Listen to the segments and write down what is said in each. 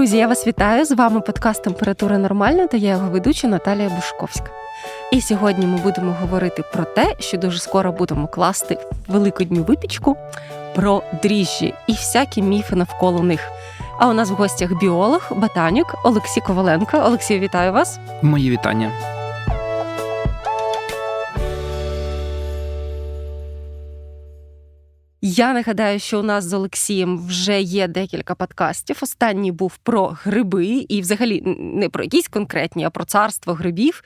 Друзі, я вас вітаю. З вами подкаст Температура нормальна та я його ведуча Наталія Бушковська. І сьогодні ми будемо говорити про те, що дуже скоро будемо класти великодню випічку про дріжджі і всякі міфи навколо них. А у нас в гостях біолог, ботанік Олексій Коваленко. Олексій, вітаю вас. Мої вітання. Я нагадаю, що у нас з Олексієм вже є декілька подкастів. Останній був про гриби, і взагалі не про якісь конкретні, а про царство грибів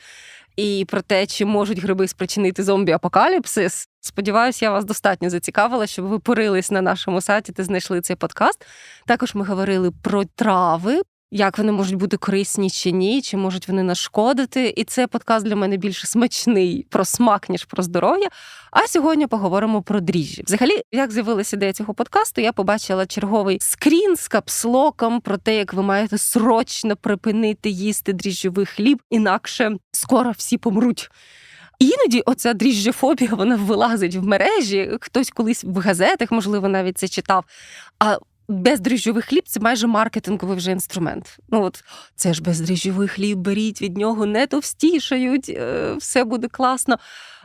і про те, чи можуть гриби спричинити зомбі-апокаліпсис. Сподіваюсь, я вас достатньо зацікавила, щоб ви порились на нашому сайті та знайшли цей подкаст. Також ми говорили про трави, як вони можуть бути корисні чи ні, чи можуть вони нашкодити. І це подкаст для мене більше смачний про смак, ніж про здоров'я. А сьогодні поговоримо про дріжджі. Взагалі, як з'явилася ідея цього подкасту, я побачила черговий скрін з капслоком про те, як ви маєте срочно припинити їсти дріжджовий хліб, інакше скоро всі помруть. Іноді оця дріжджофобія вона вилазить в мережі. Хтось колись в газетах, можливо, навіть це читав. А бездріжджовий хліб це майже маркетинговий вже інструмент. Ну от це ж бездріжджовий хліб, беріть від нього, не товстішають, е, все буде класно.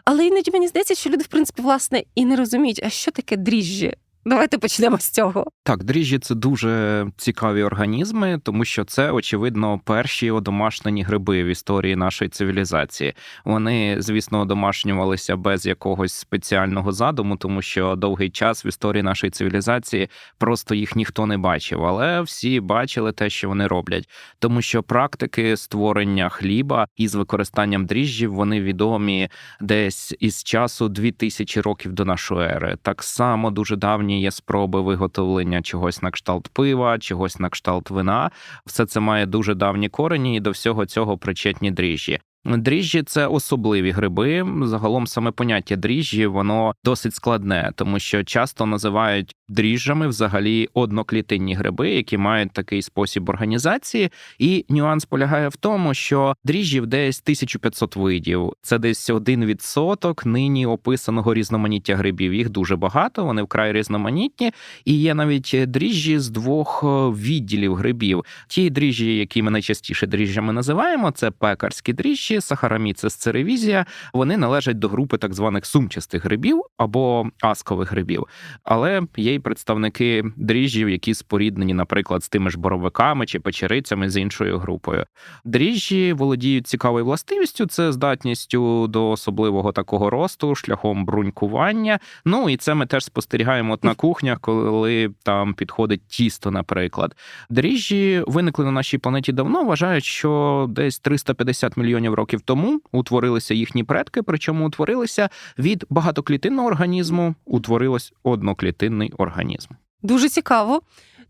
Але іноді мені здається, що люди, в принципі, власне, і не розуміють, а що таке дріжджі. Давайте почнемо з цього. Так, дріжджі це дуже цікаві організми, тому що це, очевидно, перші одомашнені гриби в історії нашої цивілізації. Вони, звісно, одомашнювалися без якогось спеціального задуму, тому що довгий час в історії нашої цивілізації просто їх ніхто не бачив, але всі бачили те, що вони роблять, тому що практики створення хліба із використанням дріжджів вони відомі десь із часу 2000 років до нашої ери. Так само дуже давні є спроби виготовлення чогось на кшталт пива, чогось на кшталт вина. Все це має дуже давні корені, і до всього цього причетні дріжджі. Дріжджі це особливі гриби. Загалом саме поняття дріжджі воно досить складне, тому що часто називають дріжджами взагалі одноклітинні гриби, які мають такий спосіб організації. І нюанс полягає в тому, що дріжджів десь 1500 видів. Це десь один відсоток нині описаного різноманіття грибів. Їх дуже багато, вони вкрай різноманітні, і є навіть дріжджі з двох відділів грибів. Ті дріжджі, які ми найчастіше дріжджами називаємо, це пекарські дріжджі сахараміцис церевізія, вони належать до групи так званих сумчастих грибів або аскових грибів. Але є й представники дріжджів, які споріднені, наприклад, з тими ж боровиками чи печерицями з іншою групою. Дріжджі володіють цікавою властивістю, це здатністю до особливого такого росту, шляхом брунькування. Ну і це ми теж спостерігаємо от на кухнях, коли там підходить тісто, наприклад. Дріжджі виникли на нашій планеті давно. Вважають, що десь 350 мільйонів років тому утворилися їхні предки, причому утворилися від багатоклітинного організму, утворилось одноклітинний організм. Дуже цікаво.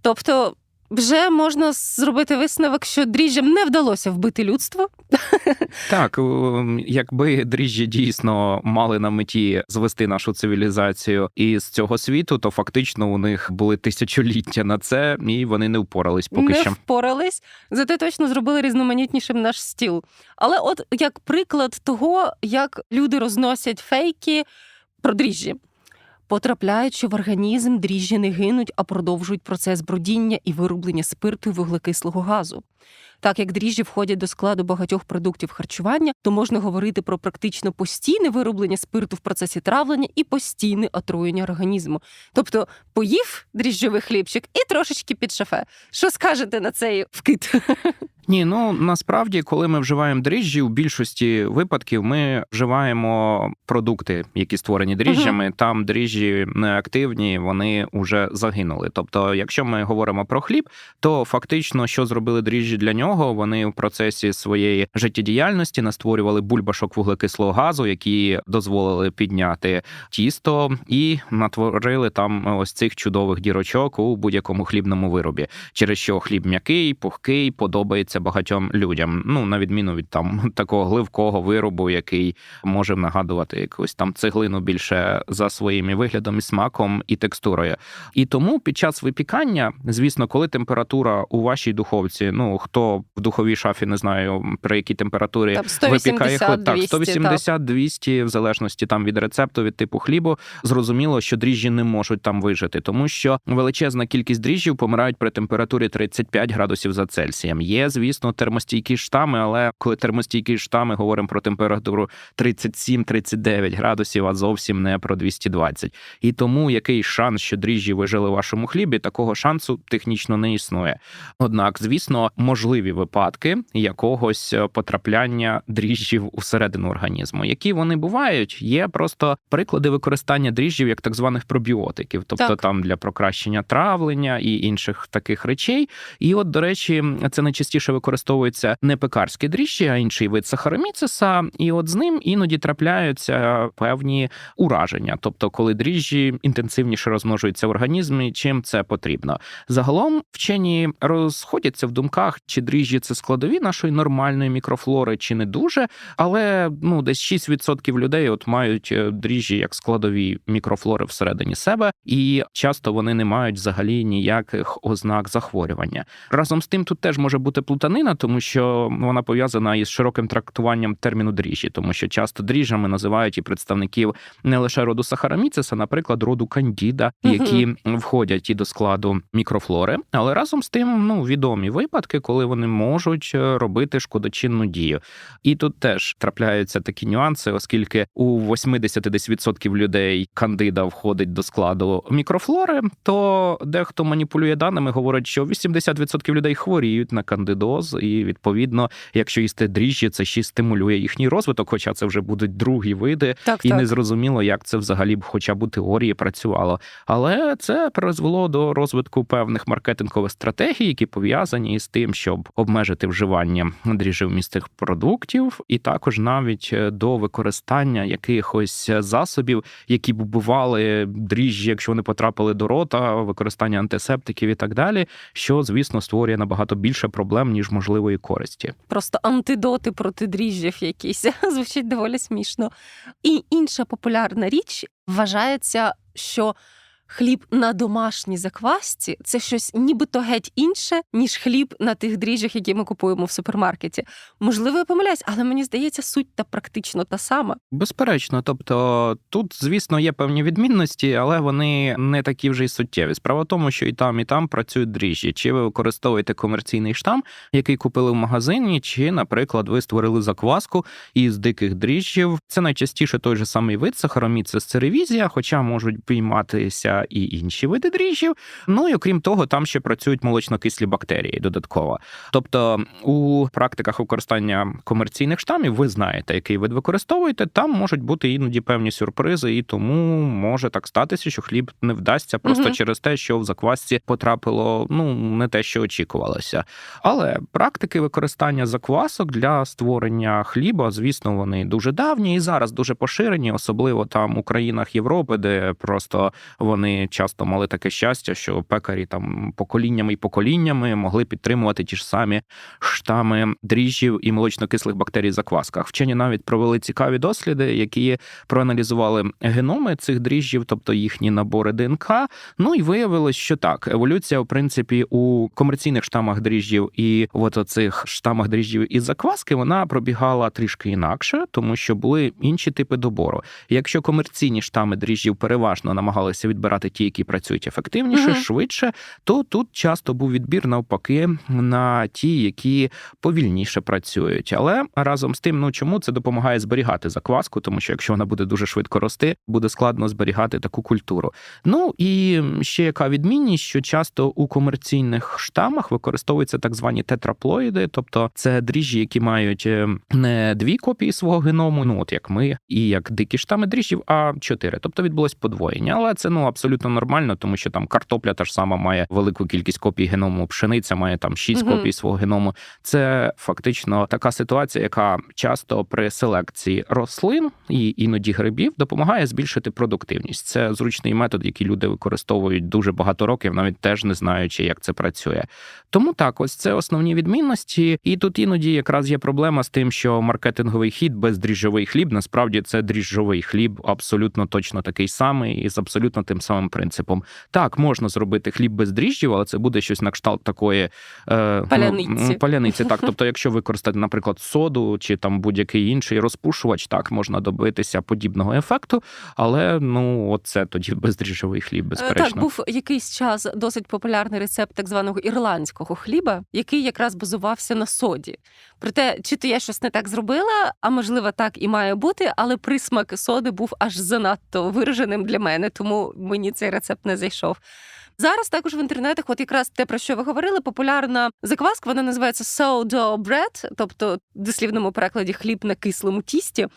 Тобто, вже можна зробити висновок, що дріжджам не вдалося вбити людство. Так, якби дріжджі дійсно мали на меті звести нашу цивілізацію із цього світу, то фактично у них були тисячоліття на це, і вони не впорались поки не що. Не впорались, зате точно зробили різноманітнішим наш стіл. Але, от як приклад того, як люди розносять фейки про дріжджі. Потрапляючи в організм, дріжджі не гинуть, а продовжують процес бродіння і вироблення спирту і вуглекислого газу. Так як дріжджі входять до складу багатьох продуктів харчування, то можна говорити про практично постійне вироблення спирту в процесі травлення і постійне отруєння організму. Тобто поїв дріжджовий хлібчик і трошечки під шафе. Що скажете на цей вкид? Ні, ну насправді, коли ми вживаємо дріжджі, у більшості випадків ми вживаємо продукти, які створені дріжджами. Uh-huh. Там дріжджі неактивні, вони вже загинули. Тобто, якщо ми говоримо про хліб, то фактично, що зробили дріжджі для нього, вони в процесі своєї життєдіяльності настворювали бульбашок вуглекислого газу, які дозволили підняти тісто, і натворили там ось цих чудових дірочок у будь-якому хлібному виробі, через що хліб м'який, пухкий, подобається багатьом людям. Ну на відміну від там такого гливкого виробу, який може нагадувати якусь там цеглину більше за своїм виглядом і смаком і текстурою. І тому під час випікання, звісно, коли температура у вашій духовці, ну хто в духовій шафі, не знаю при якій температурі Там випікає 180, хліб. Так, 180-200, в залежності там від рецепту, від типу хлібу. Зрозуміло, що дріжджі не можуть там вижити, тому що величезна кількість дріжджів помирають при температурі 35 градусів за Цельсієм. Є, звісно, термостійкі штами, але коли термостійкі штами говоримо про температуру 37-39 градусів, а зовсім не про 220. І тому який шанс, що дріжджі вижили в вашому хлібі, такого шансу технічно не існує. Однак, звісно, можливі випадки якогось е, потрапляння дріжджів усередину організму. Які вони бувають, є просто приклади використання дріжджів як так званих пробіотиків, тобто Так. там для покращення травлення і інших таких речей. І от, до речі, це найчастіше використовується не пекарські дріжджі, а інший вид сахароміцеса. І от з ним іноді трапляються певні ураження, тобто, коли дріжджі інтенсивніше розмножуються в організмі, чим це потрібно. Загалом вчені розходяться в думках, чи дріжджі це складові нашої нормальної мікрофлори, чи не дуже. Але ну десь 6% людей от мають е, дріжджі як складові мікрофлори всередині себе, і часто вони не мають взагалі ніяких ознак захворювання. Разом з тим, тут теж може бути плутанина, тому що вона пов'язана із широким трактуванням терміну дріжджі, тому що часто дріжджами називають і представників не лише роду сахароміцеса, наприклад, роду кандіда, які входять і до складу мікрофлори, але разом з тим ну відомі випадки, коли вони можуть е, робити шкодочинну дію. І тут теж трапляються такі нюанси, оскільки у 80 десь відсотків людей кандида входить до складу мікрофлори, то дехто маніпулює даними, говорить, що 80% людей хворіють на кандидоз, і відповідно, якщо їсти дріжджі, це ще стимулює їхній розвиток, хоча це вже будуть другі види, Так, і так. не зрозуміло, як це взагалі б хоча б у теорії працювало. Але це призвело до розвитку певних маркетингових стратегій, які пов'язані із тим, щоб обмежити вживання дріжджовмістих продуктів, і також навіть е, до використання якихось засобів, які б убивали дріжджі, якщо вони потрапили до рота, використання антисептиків і так далі, що звісно створює набагато більше проблем ніж можливої користі. Просто антидоти проти дріжджів якісь. Звучить доволі смішно. І інша популярна річ вважається, що хліб на домашній заквасці це щось нібито геть інше, ніж хліб на тих дріжджах, які ми купуємо в супермаркеті. Можливо, я помиляюсь, але мені здається, суть та практично та сама. Безперечно, тобто тут, звісно, є певні відмінності, але вони не такі вже й суттєві. Справа в тому, що і там, і там працюють дріжджі. Чи ви використовуєте комерційний штам, який купили в магазині, чи, наприклад, ви створили закваску із диких дріжджів. Це найчастіше той же самий вид сахароміцес церевізія, хоча можуть і інші види дріжджів. Ну і окрім того, там ще працюють молочнокислі бактерії додатково. Тобто у практиках використання комерційних штамів ви знаєте, який вид використовуєте. Там можуть бути іноді певні сюрпризи, і тому може так статися, що хліб не вдасться просто Мгм. через те, що в заквасці потрапило ну не те, що очікувалося. Але практики використання заквасок для створення хліба, звісно, вони дуже давні і зараз дуже поширені, особливо там у країнах Європи, де просто вони часто мали таке щастя, що пекарі там поколіннями і поколіннями могли підтримувати ті ж самі штами дріжджів і молочнокислих бактерій в заквасках. Вчені навіть провели цікаві досліди, які проаналізували геноми цих дріжджів, тобто їхні набори ДНК. Ну і виявилось, що так, еволюція, в принципі, у комерційних штамах дріжджів і от оцих штамах дріжджів із закваски вона пробігала трішки інакше, тому що були інші типи добору. Якщо комерційні штами дріжджів переважно намагалися відбирати ті, які працюють ефективніше, Мгм. швидше, то тут часто був відбір навпаки на ті, які повільніше працюють. Але разом з тим, ну чому це допомагає зберігати закваску, тому що якщо вона буде дуже швидко рости, буде складно зберігати таку культуру. Ну і ще яка відмінність, що часто у комерційних штамах використовуються так звані тетраплоїди, тобто це дріжджі, які мають е, не дві копії свого геному, ну от як ми, і як дикі штами дріжджів, а чотири. Тобто відбулось подвоєння. Але це ну абсолютно нормально, тому що там картопля та ж сама має велику кількість копій геному, пшениця має там шість Мгм. копій свого геному. Це фактично така ситуація, яка часто при селекції рослин і іноді грибів допомагає збільшити продуктивність. Це зручний метод, який люди використовують дуже багато років, навіть теж не знаючи, як це працює. Тому так, ось це основні відмінності. І тут іноді якраз є проблема з тим, що маркетинговий хід бездріжджовий хліб насправді це дріжджовий хліб, абсолютно точно такий самий і з абсолютно тим самим самим принципом. Так, можна зробити хліб без дріжджів, але це буде щось на кшталт такої е, Паляниці. Ну, паляниці. Так, тобто, якщо використати, наприклад, соду чи там будь-який інший розпушувач, так можна добитися подібного ефекту, але ну от це тоді бездріжджовий хліб, Е, безперечно. Так, був якийсь час досить популярний рецепт так званого ірландського хліба, який якраз базувався на соді. Проте, чи то я щось не так зробила, а можливо, так і має бути, але присмак соди був аж занадто вираженим для мене, тому мені цей рецепт не зайшов. Зараз також в інтернетах, от якраз те, про що ви говорили, популярна закваска, вона називається sourdough bread, тобто в дослівному перекладі хліб на кислому тісті.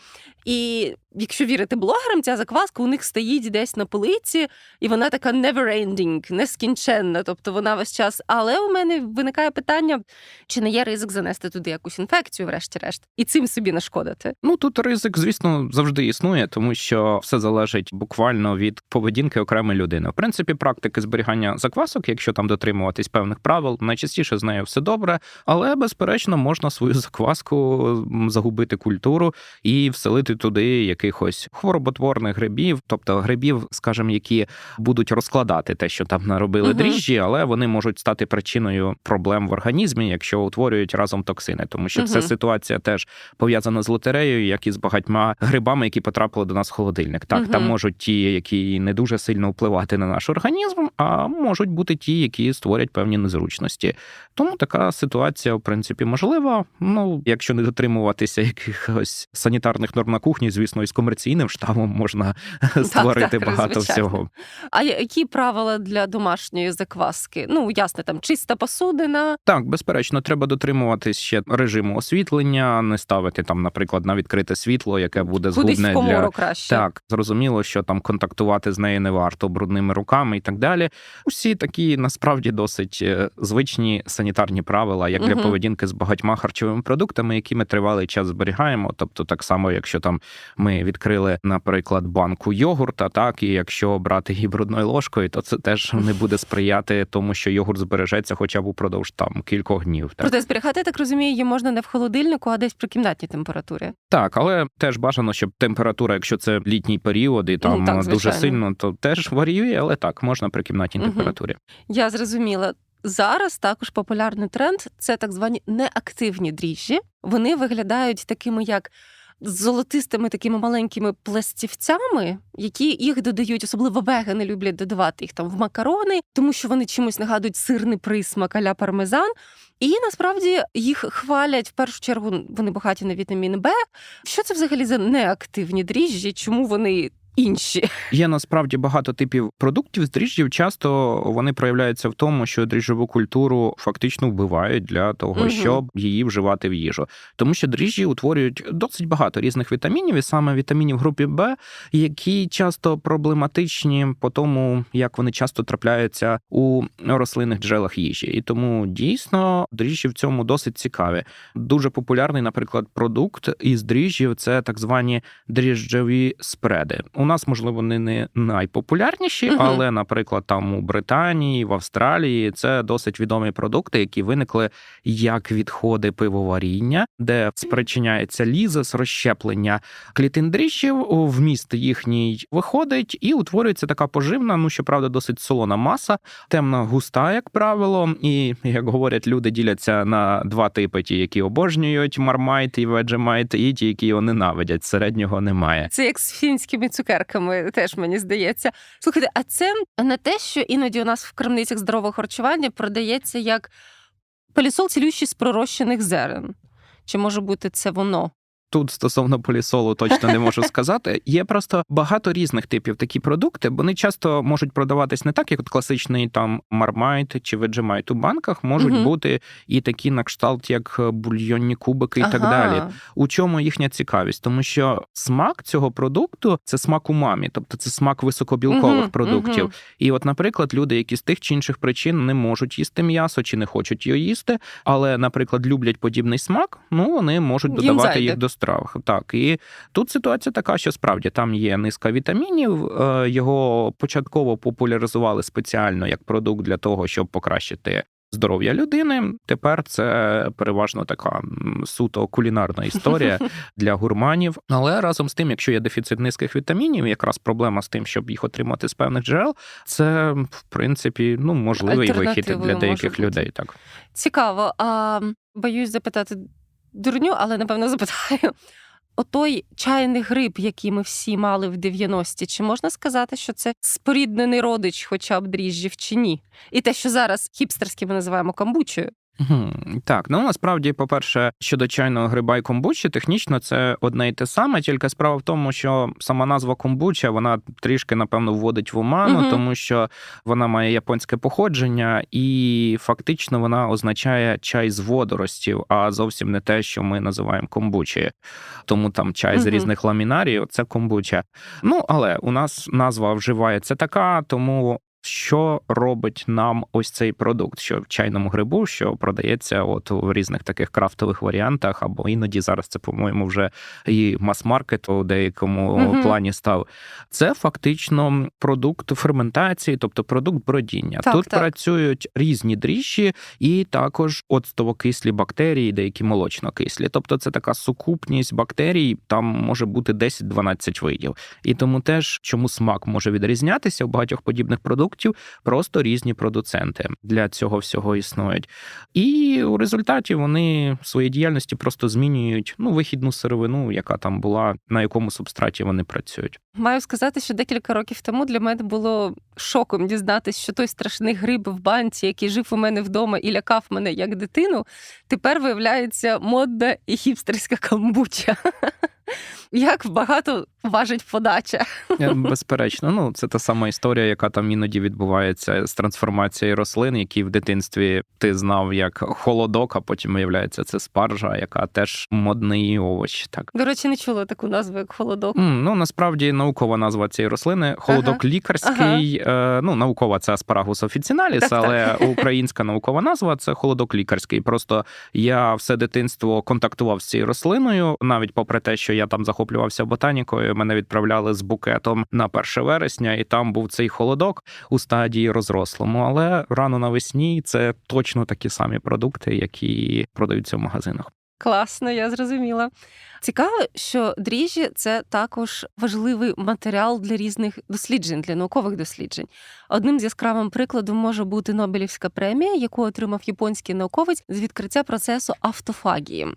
І якщо вірити блогерам, ця закваска у них стоїть десь на полиці, і вона така never-ending, нескінченна. Тобто вона весь час. Але у мене виникає питання, чи не є ризик занести туди якусь інфекцію, врешті-решт, і цим собі нашкодити. Ну тут ризик, звісно, завжди існує, тому що все залежить буквально від поведінки окремої людини. В принципі, практики зберігання заквасок, якщо там дотримуватись певних правил, найчастіше з нею все добре, але безперечно можна свою закваску загубити культуру і вселити туди якихось хвороботворних грибів, тобто грибів, скажімо, які будуть розкладати те, що там наробили Мгм. дріжджі, але вони можуть стати причиною проблем в організмі, якщо утворюють разом токсини, тому що це Мгм. ситуація теж пов'язана з лотереєю, як і з багатьма грибами, які потрапили до нас в холодильник. Так, там можуть ті, які не дуже сильно впливати на наш організм, а можуть бути ті, які створять певні незручності. Тому така ситуація, в принципі, можлива. Ну, якщо не дотримуватися якихось санітарних норм на кухні, звісно, і з комерційним штамом можна створити так, багато звичайно. всього. А які правила для домашньої закваски? Ну, ясно, там чиста посудина. Так, безперечно, треба дотримуватись ще режиму освітлення, не ставити там, наприклад, на відкрите світло, яке буде Кудись згубне в для краще. Так, зрозуміло, що там контактувати з нею не варто брудними руками і так далі. Усі такі насправді досить е, звичні санітарні правила, як для Мгм. поведінки з багатьма харчовими продуктами, які ми тривалий час зберігаємо. Тобто, так само, якщо там ми відкрили, наприклад, банку йогурта, так і якщо брати її брудною ложкою, то це теж не буде сприяти тому, що йогурт збережеться хоча б упродовж там кількох днів. Так. Проте зберігати, я так розумію, її можна не в холодильнику, а десь при кімнатній температурі. Так, але теж бажано, щоб температура, якщо це літній період і там Ну, так, дуже сильно, то теж варіює, але так можна при кімнатній Мгм. температурі. Я зрозуміла. Зараз також популярний тренд це так звані неактивні дріжджі. Вони виглядають такими, як з золотистими такими маленькими пластівцями, які їх додають, особливо вегани люблять додавати їх там в макарони, тому що вони чимось нагадують сирний присмак аля пармезан. І насправді їх хвалять в першу чергу. Вони багаті на вітамін Б. Що це взагалі за неактивні дріжджі? Чому вони інші? Є насправді багато типів продуктів з дріжджів. Часто вони проявляються в тому, що дріжджову культуру фактично вбивають для того, Мгм. щоб її вживати в їжу. Тому що дріжджі утворюють досить багато різних вітамінів, і саме вітамінів групи Б, які часто проблематичні по тому, як вони часто трапляються у рослинних джерелах їжі. І тому дійсно дріжджі в цьому досить цікаві. Дуже популярний, наприклад, продукт із дріжджів це так звані дріжджові спреди. У нас, можливо, вони не найпопулярніші, Мгм. але, наприклад, там у Британії, в Австралії це досить відомі продукти, які виникли як відходи пивоваріння, де спричиняється лізис, розщеплення клітин дріжджів, вміст їхній виходить, і утворюється така поживна, ну щоправда, досить солона маса, темна густа, як правило. І як говорять, люди діляться на два типи: ті, які обожнюють мармайт і веджемайт, і ті, які його ненавидять. Середнього немає. Це як з фінськими цукерками, теж мені здається. Слухайте, а це не те, що іноді у нас в крамницях здорового харчування продається як полісол цілющий з пророщених зерен. Чи може бути це воно? Тут стосовно полісолу точно не можу сказати. Є просто багато різних типів такі продукти. Вони часто можуть продаватись не так, як от класичний там мармайт чи веджемайт у банках. Можуть Мгм. бути і такі на кшталт, як бульйонні кубики, і так далі. У чому їхня цікавість? Тому що смак цього продукту це смак умамі, тобто це смак високобілкових Мгм, продуктів. мгм. І, от, наприклад, люди, які з тих чи інших причин не можуть їсти м'ясо чи не хочуть його їсти, але, наприклад, люблять подібний смак, ну вони можуть додавати їх до страв. Так, і тут ситуація така, що справді там є низка вітамінів. е, Його початково популяризували спеціально як продукт для того, щоб покращити здоров'я людини. Тепер це переважно така суто кулінарна історія для гурманів. Але разом з тим, якщо є дефіцит низьких вітамінів, якраз проблема з тим, щоб їх отримати з певних джерел, це в принципі ну можливий вихід для деяких людей. Так Цікаво. А боюсь запитати дурню, але напевно запитаю. Отой чайний гриб, який ми всі мали в 90-ті, чи можна сказати, що це споріднений родич, хоча б дріжджів, чи ні? І те, що зараз хіпстерськи ми називаємо камбучою. Так, ну насправді, по-перше, щодо чайного гриба і комбучі, технічно це одне і те саме, тільки справа в тому, що сама назва комбуча вона трішки, напевно, вводить в оману, Мгм. тому що вона має японське походження, і фактично вона означає чай з водоростів, а зовсім не те, що ми називаємо комбучі. Тому там чай з різних ламінарій, це комбуча. Ну, але у нас назва вживається така, тому. Що робить нам ось цей продукт, що в чайному грибу, що продається от у різних таких крафтових варіантах, або іноді зараз це, по-моєму, вже і мас-маркет у деякому Мгм. плані став. Це фактично продукт ферментації, тобто продукт бродіння. Так, Тут так. працюють різні дріжджі і також оцтово-кислі бактерії, деякі молочно-кислі. Тобто це така сукупність бактерій, там може бути 10-12 видів. І тому теж чому смак може відрізнятися у багатьох подібних продуктів, просто різні продуценти для цього всього існують. І у результаті вони в своїй діяльності просто змінюють ну вихідну сировину, яка там була, на якому субстраті вони працюють. Маю сказати, що декілька років тому для мене було шоком дізнатися, що той страшний гриб в банці, який жив у мене вдома і лякав мене як дитину, тепер виявляється модна і хіпстерська камбуча. Як багато важить подача. Е, Безперечно, ну це та сама історія, яка там іноді відбувається з трансформацією рослин, які в дитинстві ти знав як холодок, а потім виявляється це спаржа, яка теж модний овоч. Так До речі, не чула таку назву, як холодок. М, ну насправді наукова назва цієї рослини холодок лікарський. Е, ну наукова це аспарагус офіціналіс, але українська наукова назва це холодок лікарський. Просто я все дитинство контактував з цією рослиною, навіть попри те, що я там захоплювався ботанікою, мене відправляли з букетом на 1 вересня, і там був цей холодок у стадії розрослому. Але рано навесні це точно такі самі продукти, які продаються в магазинах. Класно, я зрозуміла. Цікаво, що дріжджі це також важливий матеріал для різних досліджень, для наукових досліджень. Одним з яскравим прикладом може бути Нобелівська премія, яку отримав японський науковець з відкриття процесу автофагії.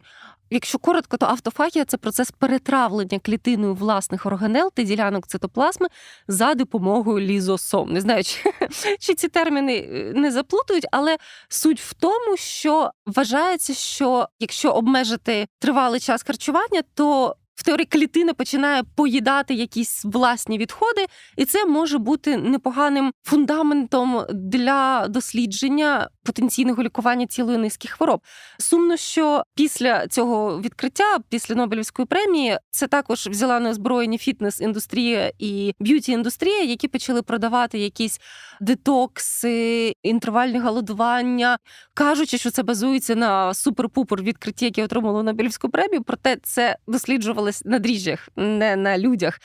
Якщо коротко, то автофагія це процес перетравлення клітиною власних органел та ділянок цитоплазми за допомогою лізосом. Не знаю, чи, чи ці терміни е, не заплутують, але суть в тому, що вважається, що якщо обмежити тривалий час харчування, то в теорії клітина починає поїдати якісь власні відходи, і це може бути непоганим фундаментом для дослідження потенційного лікування цілої низки хвороб. Сумно, що після цього відкриття, після Нобелівської премії, це також взяла на озброєння фітнес-індустрія і б'юті-індустрія, які почали продавати якісь детокси, інтервальні голодування, кажучи, що це базується на супер-пупер відкритті, яке отримало Нобелівську премію. Проте це досліджувалось на дріжджах, не на людях.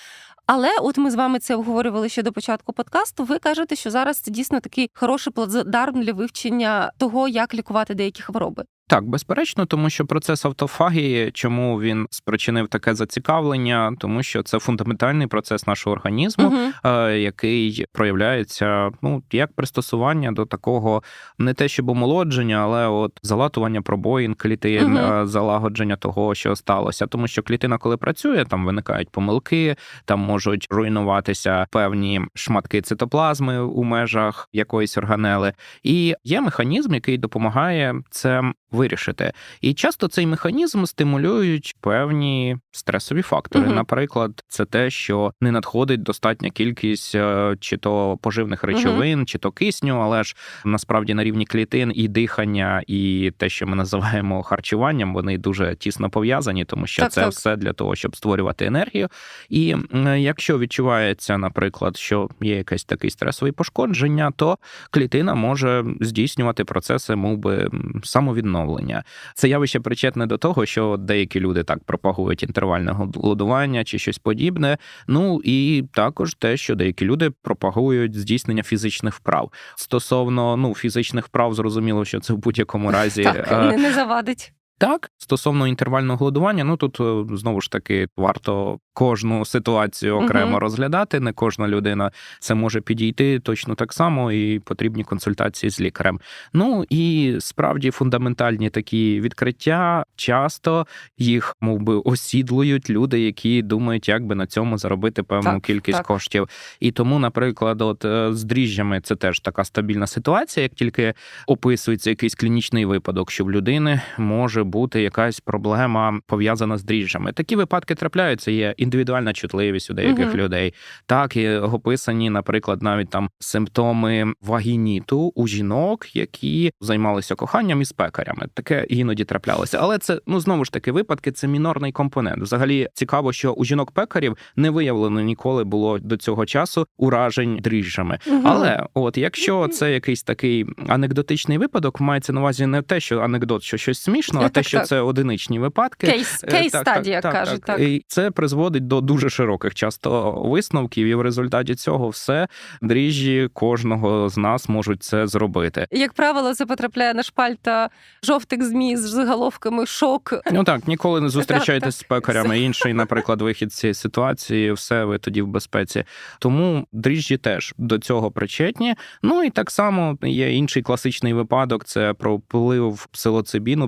Але от ми з вами це обговорювали ще до початку подкасту. Ви кажете, що зараз це дійсно такий хороший плацдарм для вивчення того, як лікувати деякі хвороби. Так, безперечно, тому що процес автофагії, чому він спричинив таке зацікавлення, тому що це фундаментальний процес нашого організму, е, який проявляється ну як пристосування до такого не те, щоб омолодження, але от залатування пробоїн клітин, е, залагодження того, що сталося. Тому що клітина, коли працює, там виникають помилки, там можуть руйнуватися певні шматки цитоплазми у межах якоїсь органели. І є механізм, який допомагає це вирішити. І часто цей механізм стимулюють певні стресові фактори. Мгм. Наприклад, це те, що не надходить достатня кількість е, чи то поживних речовин, чи то кисню, але ж насправді на рівні клітин і дихання, і те, що ми називаємо харчуванням, вони дуже тісно пов'язані, тому що Так, це так. все для того, щоб створювати енергію. І якщо відчувається, наприклад, що є якесь таке стресове пошкодження, то клітина може здійснювати процеси, мов би, самовідновлення. Відновлення. Це явище причетне до того, що деякі люди так пропагують інтервальне голодування чи щось подібне. Ну і також те, що деякі люди пропагують здійснення фізичних вправ. Стосовно ну фізичних вправ, зрозуміло, що це в будь-якому разі Так, е, не, не завадить. Так, стосовно інтервального голодування, ну тут е, знову ж таки варто кожну ситуацію окремо Мгм. розглядати. Не кожна людина це може підійти точно так само, і потрібні консультації з лікарем. Ну і справді фундаментальні такі відкриття часто їх мов би осідлують люди, які думають, як би на цьому заробити певну Так, кількість так. коштів. І тому, наприклад, от е, з дріжджами це теж така стабільна ситуація, як тільки описується якийсь клінічний випадок, що в людини може бути якась проблема пов'язана з дріжджами. Такі випадки трапляються. Є індивідуальна чутливість у деяких Мгм. людей. Так і описані, наприклад, навіть там симптоми вагініту у жінок, які займалися коханням із пекарями. Таке іноді траплялося. Але це ну знову ж таки випадки. Це мінорний компонент. Взагалі цікаво, що у жінок-пекарів не виявлено ніколи було до цього часу уражень дріжджами. Мгм. Але от якщо це якийсь такий анекдотичний випадок, мається на увазі не те, що анекдот, що щось смішно, а Так, те, так, що так. це одиничні випадки. Кейс, Е, кейс так, стадія, так, так, кажуть, так. так. І це призводить до дуже широких часто висновків, і в результаті цього все дріжджі кожного з нас можуть це зробити. Як правило, це потрапляє на шпальта жовтих змі з заголовками шок. Ну так, ніколи не зустрічайтесь з пекарями. Інший, наприклад, вихід з цієї ситуації, все ви тоді в безпеці. Тому дріжджі теж до цього причетні. Ну і так само є інший класичний випадок: це про вплив псилоцибіну,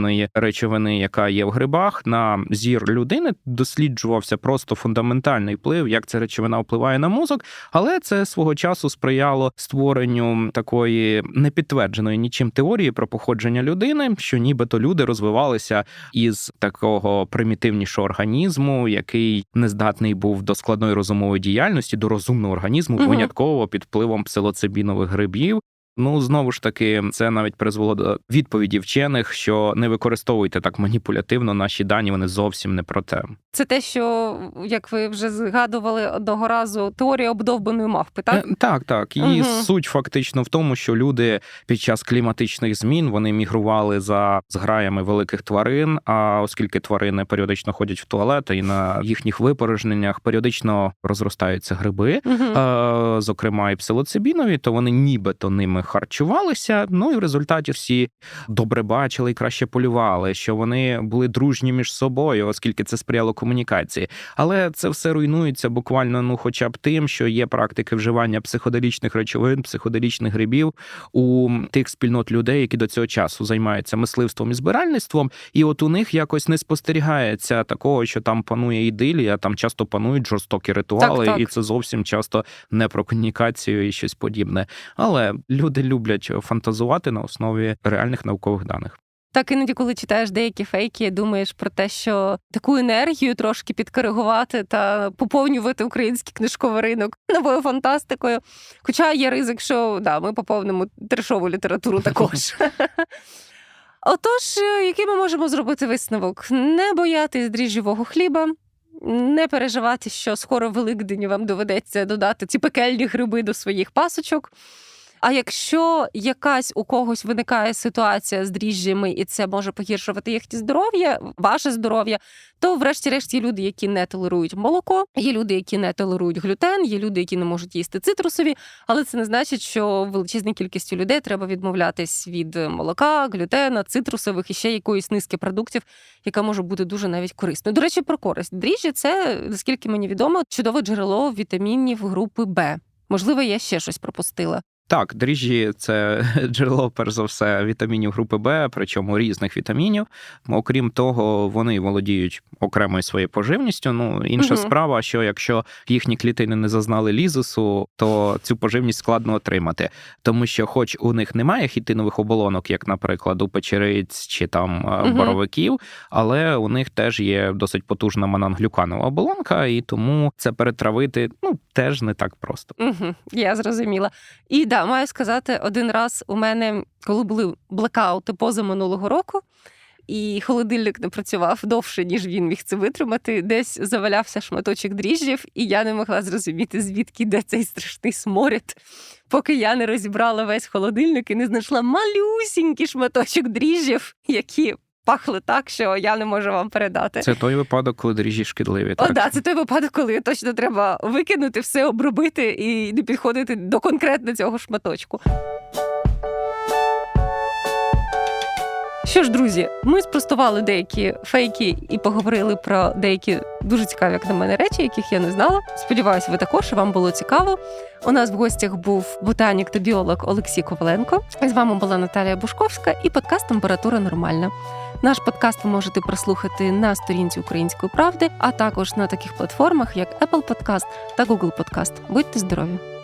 психоактивної речовини, яка є в грибах, на зір людини. Досліджувався просто фундаментальний вплив, як ця речовина впливає на мозок, але це свого часу сприяло створенню такої непідтвердженої нічим теорії про походження людини, що нібито люди розвивалися із такого примітивнішого організму, який не здатний був до складної розумової діяльності, до розумного організму, винятково під впливом псилоцибінових грибів. Ну знову ж таки, це навіть призвело до відповіді вчених, що не використовуйте так маніпулятивно наші дані, вони зовсім не про те. Це те, що, як ви вже згадували одного разу, теорія обдовбаної мавпи, так? Е, Так, так. Її Мгм. суть фактично в тому, що люди під час кліматичних змін вони мігрували за зграями великих тварин. А оскільки тварини періодично ходять в туалет і на їхніх випорожненнях періодично розростаються гриби. Е, Зокрема, і псилоцибінові, то вони нібито ними харчувалися. Ну і в результаті всі добре бачили і краще полювали, що вони були дружні між собою, оскільки це сприяло комунікації. Але це все руйнується буквально, ну, хоча б тим, що є практики вживання психоделічних речовин, психоделічних грибів у тих спільнот людей, які до цього часу займаються мисливством і збиральництвом. І от у них якось не спостерігається такого, що там панує ідилія, там часто панують жорстокі ритуали, Так, так. і це зовсім часто не про комунікацію і щось подібне. Але люди люблять фантазувати на основі реальних наукових даних. Так іноді, коли читаєш деякі фейки, думаєш про те, що таку енергію трошки підкоригувати та поповнювати український книжковий ринок новою фантастикою. Хоча є ризик, що да, ми поповнимо трешову літературу також. Отож, е, який ми можемо зробити висновок? Не боятись дріжджового хліба, не переживати, що скоро Великдень вам доведеться додати ці пекельні гриби до своїх пасочок. А якщо якась у когось виникає ситуація з дріжджами, і це може погіршувати їхнє здоров'я, ваше здоров'я, то, врешті-решт, є люди, які не толерують молоко, є люди, які не толерують глютен, є люди, які не можуть їсти цитрусові, але це не значить, що величезній кількістю людей треба відмовлятись від молока, глютена, цитрусових і ще якоїсь низки продуктів, яка може бути дуже навіть корисною. До речі, про користь дріжджі це, наскільки мені відомо, чудове джерело вітамінів групи Б. Можливо, я ще щось пропустила. Так, дріжджі це джерело, перш за все, вітамінів групи Б, причому різних вітамінів. Окрім того, вони володіють окремою своєю поживністю. Ну інша Мгм. справа, що якщо їхні клітини не зазнали лізису, то цю поживність складно отримати, тому що, хоч у них немає хітинових оболонок, як, наприклад, у печериць чи там Мгм. боровиків, але у них теж є досить потужна мананглюканова оболонка, і тому це перетравити ну теж не так просто. Угу, я зрозуміла. І да, маю сказати, один раз у мене, коли були блекаути поза минулого року, і холодильник не працював довше, ніж він міг це витримати. Десь завалявся шматочок дріжджів, і я не могла зрозуміти, звідки йде цей страшний сморід. Поки я не розібрала весь холодильник і не знайшла малюсінький шматочок дріжджів, які пахли так, що я не можу вам передати. Це той випадок, коли дріжджі шкідливі. О, да, це той випадок, коли точно треба викинути, все обробити і не підходити до конкретно цього шматочку. Що ж, друзі, ми спростували деякі фейки і поговорили про деякі дуже цікаві, як на мене, речі, яких я не знала. Сподіваюся, ви також вам було цікаво. У нас в гостях був ботанік та біолог Олексій Коваленко. З вами була Наталія Бушковська і подкаст Температура нормальна. Наш подкаст ви можете прослухати на сторінці Української правди, а також на таких платформах, як Apple Podcast та Google Podcast. Будьте здорові!